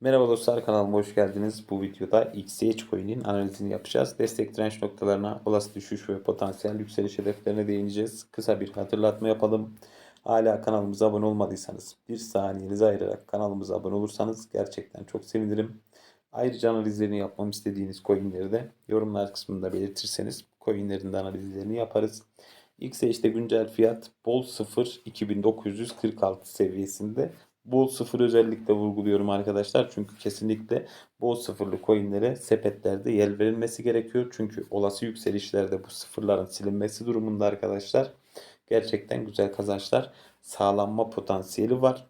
Merhaba dostlar kanalıma hoş geldiniz. Bu videoda XCH coin'in analizini yapacağız. Destek direnç noktalarına, olası düşüş ve potansiyel yükseliş hedeflerine değineceğiz. Kısa bir hatırlatma yapalım. Hala kanalımıza abone olmadıysanız bir saniyenizi ayırarak kanalımıza abone olursanız gerçekten çok sevinirim. Ayrıca analizlerini yapmam istediğiniz coinleri de yorumlar kısmında belirtirseniz coinlerin de analizlerini yaparız. XH'de güncel fiyat bol 0 2946 seviyesinde. Bol sıfır özellikle vurguluyorum arkadaşlar. Çünkü kesinlikle bol sıfırlı coinlere sepetlerde yer verilmesi gerekiyor. Çünkü olası yükselişlerde bu sıfırların silinmesi durumunda arkadaşlar gerçekten güzel kazançlar sağlanma potansiyeli var.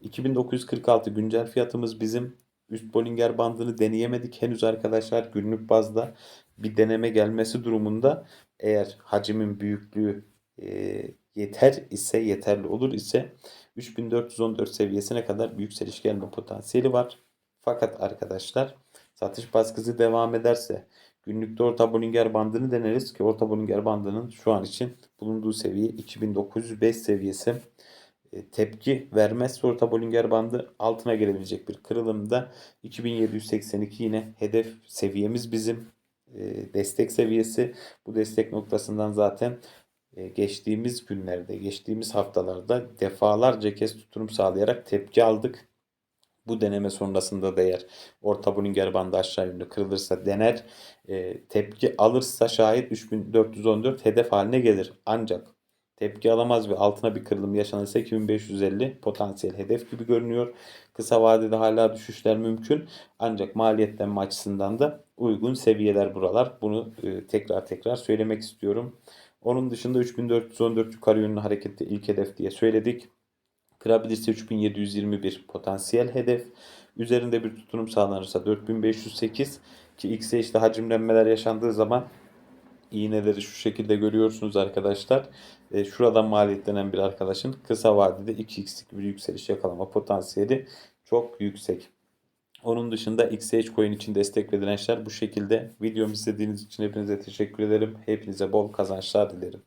2946 güncel fiyatımız bizim. Üst Bollinger bandını deneyemedik henüz arkadaşlar. Günlük bazda bir deneme gelmesi durumunda eğer hacimin büyüklüğü e, yeter ise yeterli olur ise 3414 seviyesine bir yükseliş gelme potansiyeli var. Fakat arkadaşlar satış baskısı devam ederse günlükte orta Bollinger bandını deneriz ki orta Bollinger bandının şu an için bulunduğu seviye 2905 seviyesi. E, tepki vermezse orta Bollinger bandı altına gelebilecek bir kırılımda 2782 yine hedef seviyemiz bizim e, destek seviyesi. Bu destek noktasından zaten geçtiğimiz günlerde, geçtiğimiz haftalarda defalarca kez tuturum sağlayarak tepki aldık. Bu deneme sonrasında da eğer orta Bollinger bandı aşağı yönlü kırılırsa dener, e, tepki alırsa şayet 3414 hedef haline gelir. Ancak tepki alamaz ve altına bir kırılım yaşanırsa 2550 potansiyel hedef gibi görünüyor. Kısa vadede hala düşüşler mümkün. Ancak maliyetlenme açısından da uygun seviyeler buralar. Bunu e, tekrar tekrar söylemek istiyorum. Onun dışında 3414 yukarı yönlü harekette ilk hedef diye söyledik. Kırabilirse 3721 potansiyel hedef. Üzerinde bir tutunum sağlanırsa 4508 ki XH'de hacimlenmeler yaşandığı zaman iğneleri şu şekilde görüyorsunuz arkadaşlar. E, şuradan maliyetlenen bir arkadaşın kısa vadede 2x'lik bir yükseliş yakalama potansiyeli çok yüksek. Onun dışında XH Coin için destek ve dirençler bu şekilde. Videomu izlediğiniz için hepinize teşekkür ederim. Hepinize bol kazançlar dilerim.